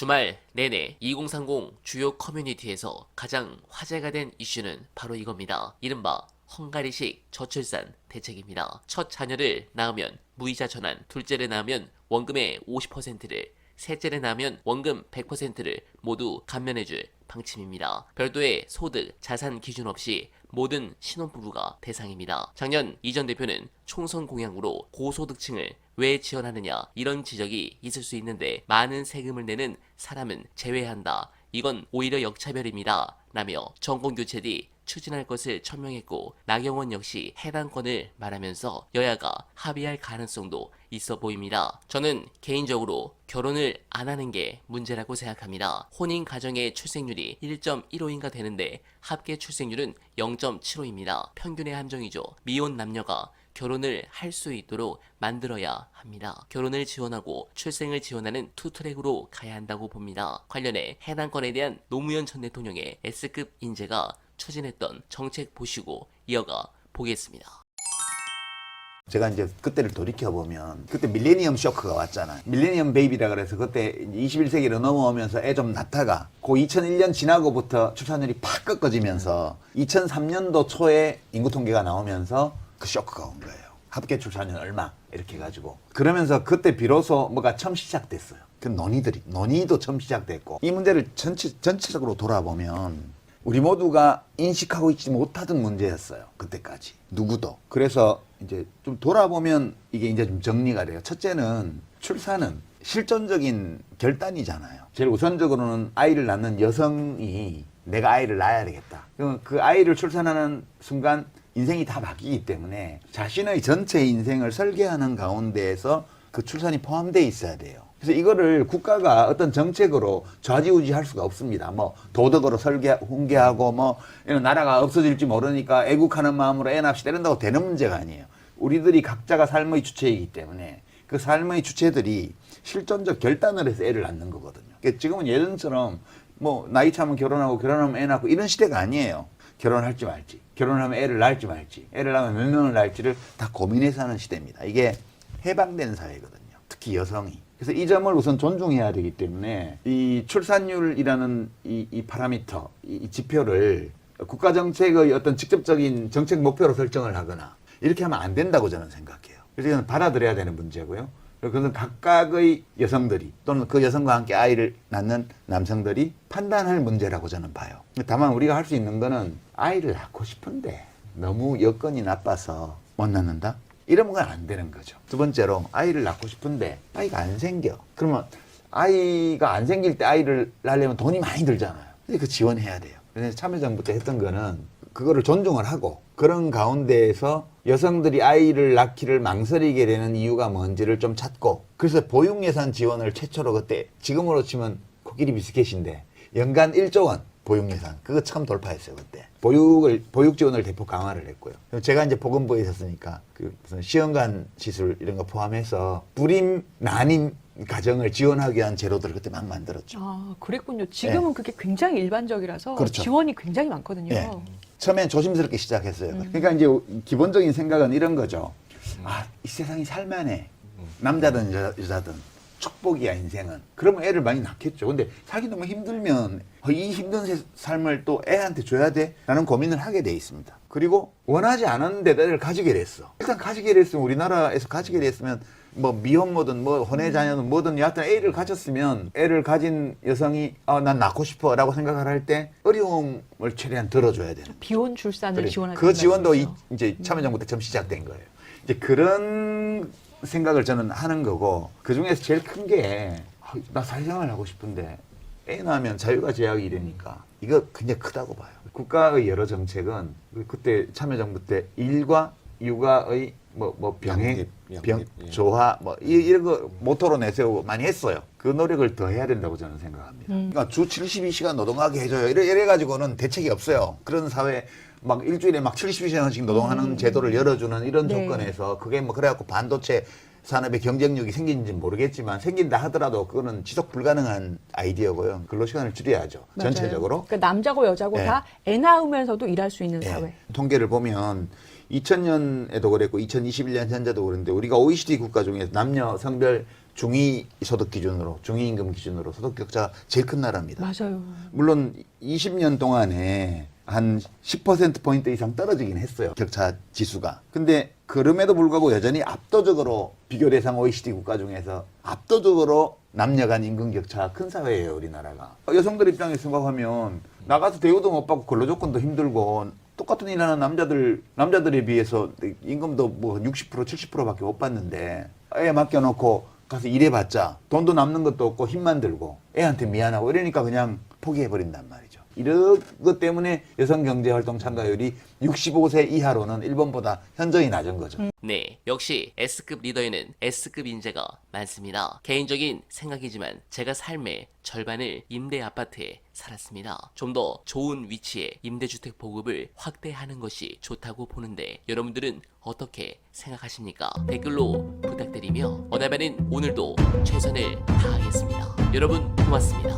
주말 내내 2030 주요 커뮤니티에서 가장 화제가 된 이슈는 바로 이겁니다. 이른바 헝가리식 저출산 대책입니다. 첫 자녀를 낳으면 무이자 전환, 둘째를 낳으면 원금의 50%를, 셋째를 낳으면 원금 100%를 모두 감면해줄 방침입니다. 별도의 소득, 자산 기준 없이 모든 신혼부부가 대상입니다. 작년 이전 대표는 총선 공약으로 고소득층을 왜 지원하느냐 이런 지적이 있을 수 있는데 많은 세금을 내는 사람은 제외한다. 이건 오히려 역차별입니다. 라며 정권 교체 뒤 추진할 것을 천명했고 나경원 역시 해당 건을 말하면서 여야가 합의할 가능성도 있어 보입니다. 저는 개인적으로 결혼을 안 하는 게 문제라고 생각합니다. 혼인 가정의 출생률이 1.15인가 되는데 합계 출생률은 0.75입니다. 평균의 함정이죠. 미혼 남녀가 결혼을 할 수 있도록 만들어야 합니다. 결혼을 지원하고 출생을 지원하는 투 트랙으로 가야 한다고 봅니다. 관련해 해당 건에 대한 노무현 전 대통령의 S급 인재가 추진했던 정책 보시고 이어가 보겠습니다. 제가 이제 그때를 돌이켜 보면 그때 밀레니엄 쇼크가 왔잖아요. 밀레니엄 베이비라 그래서 그때 21세기로 넘어오면서 애 좀 낳다가 그 2001년 지나고부터 출산율이 팍 꺾어지면서 2003년도 초에 인구 통계가 나오면서 그 쇼크가 온 거예요. 합계 출산율 얼마 이렇게 해가지고 그러면서 그때 비로소 뭐가 처음 시작됐어요. 그 논의들이 논의도 처음 시작됐고 이 문제를 전체 전체적으로 돌아보면 우리 모두가 인식하고 있지 못하던 문제였어요. 그때까지. 누구도. 그래서 이제 좀 돌아보면 이게 이제 좀 정리가 돼요. 첫째는 출산은 실존적인 결단이잖아요. 제일 우선적으로는 아이를 낳는 여성이 내가 아이를 낳아야 되겠다. 그 아이를 출산하는 순간 인생이 다 바뀌기 때문에 자신의 전체 인생을 설계하는 가운데에서 그 출산이 포함되어 있어야 돼요. 그래서 이거를 국가가 어떤 정책으로 좌지우지 할 수가 없습니다. 뭐 도덕으로 설계 훈계하고 뭐 이런 나라가 없어질지 모르니까 애국하는 마음으로 애 납시 때린다고 되는 문제가 아니에요. 우리들이 각자가 삶의 주체이기 때문에 그 삶의 주체들이 실존적 결단을 해서 애를 낳는 거거든요. 그러니까 지금은 예전처럼 뭐 나이 차면 결혼하고 결혼하면 애 낳고 이런 시대가 아니에요. 결혼할지 말지, 결혼하면 애를 낳을지 말지, 애를 낳으면 몇 명을 낳을지를 다 고민해서 하는 시대입니다. 이게 해방된 사회거든요. 특히 여성이. 그래서 이 점을 우선 존중해야 되기 때문에 이 출산율이라는 이, 이 파라미터, 이, 이 지표를 국가 정책의 어떤 직접적인 정책 목표로 설정을 하거나 이렇게 하면 안 된다고 저는 생각해요. 그래서 이건 받아들여야 되는 문제고요. 그것은 각각의 여성들이 또는 그 여성과 함께 아이를 낳는 남성들이 판단할 문제라고 저는 봐요. 다만 우리가 할 수 있는 거는 아이를 낳고 싶은데 너무 여건이 나빠서 못 낳는다? 이러면 그건 안 되는 거죠. 두 번째로 아이를 낳고 싶은데 아이가 안 생겨. 그러면 아이가 안 생길 때 아이를 낳으려면 돈이 많이 들잖아요. 근데 그 지원해야 돼요. 그래서 참여정부 때 했던 거는 그거를 존중을 하고 그런 가운데에서 여성들이 아이를 낳기를 망설이게 되는 이유가 뭔지를 좀 찾고 그래서 보육 예산 지원을 최초로 그때 지금으로 치면 코끼리 비스켓인데 연간 1조 원 보육 예산 그거 처음 돌파했어요 그때 보육을 보육 지원을 대폭 강화를 했고요 제가 이제 보건부에 있었으니까 그 무슨 시험관 시술 이런 거 포함해서 불임 난임 가정을 지원하기 위한 제도들을 그때 막 만들었죠. 아, 그랬군요. 지금은 그게 굉장히 일반적이라서 네. 그렇죠. 지원이 굉장히 많거든요. 예. 처음엔 조심스럽게 시작했어요. 그러니까 이제 기본적인 생각은 이런 거죠. 아, 이 세상이 살만해. 남자든 여자, 여자든 축복이야 인생은. 그러면 애를 많이 낳겠죠. 근데 살기 너무 힘들면 어, 이 힘든 세- 삶을 또 애한테 줘야 돼? 라는 고민을 하게 돼 있습니다. 그리고 원하지 않았는데 애를 가지게 됐어. 일단 가지게 됐으면 우리나라에서 가지게 됐으면 뭐 미혼모든 뭐 혼외 자녀든 뭐든 여하튼 애를 가졌으면 애를 가진 여성이 아, 난 낳고 싶어 라고 생각을 할 때 어려움을 최대한 들어줘야 되는 비혼 출산을 그래. 지원하는 그 지원도 이, 이제 참여정부 때 처음 시작된 거예요. 이제 그런 생각을 저는 하는 거고 그 중에서 제일 큰 게 나 사회생활 하고 싶은데 애 낳으면 자유가 제약이 되니까 이거 굉장히 크다고 봐요. 국가의 여러 정책은 그때 참여정부 때 일과 육아의 뭐, 뭐 병행, 양립, 병, 양립, 예. 조화 뭐 이, 이런 거 모토로 내세우고 많이 했어요. 그 노력을 더 해야 된다고 저는 생각합니다. 음. 그러니까 주 72시간 노동하게 해줘요. 이래, 이래 가지고는 대책이 없어요. 그런 사회 막 일주일에 막 72시간씩 노동하는 제도를 열어주는 이런 음. 네. 조건에서 그게 뭐 그래갖고 반도체 산업의 경쟁력이 는 모르겠지만 생긴다 하더라도 그거는 지속 불가능한 아이디어고요. 근로 시간을 줄여야죠. 맞아요. 전체적으로. 그러니까 남자고 여자고 예. 다애 낳으면서도 일할 수 있는 예. 사회. 통계를 보면 2000년에도 그랬고 2021년 현재도 그런데 우리가 OECD 국가 중에서 남녀 성별 중위 소득 기준으로 중위 임금 기준으로 소득 격차가 제일 큰 나라입니다. 맞아요. 물론 20년 동안에 한 10% 포인트 이상 떨어지긴 했어요. 격차 지수가. 근데 그럼에도 불구하고 여전히 압도적으로 비교 대상 OECD 국가 중에서 압도적으로 남녀 간 임금 격차가 큰 사회예요, 우리나라가. 여성들 입장에서 생각하면 나가서 대우도 못 받고 근로 조건도 힘들고 똑같은 일하는 남자들 남자들에 비해서 임금도 뭐 60% 70%밖에 못 받는데 애 맡겨놓고 가서 일해봤자 돈도 남는 것도 없고 힘만 들고 애한테 미안하고 이러니까 그냥 포기해버린단 말이죠. 이런 것 때문에 여성 경제 활동 참가율이 65세 이하로는 일본보다 현저히 낮은 거죠. 네, 역시 S급 리더에는 S급 인재가 많습니다. 개인적인 생각이지만 제가 삶의 절반을 임대 아파트에 살았습니다. 좀 더 좋은 위치에 임대주택 보급을 확대하는 것이 좋다고 보는데 여러분들은 어떻게 생각하십니까? 댓글로 부탁드리며 어나바는 오늘도 최선을 다하겠습니다. 여러분 고맙습니다.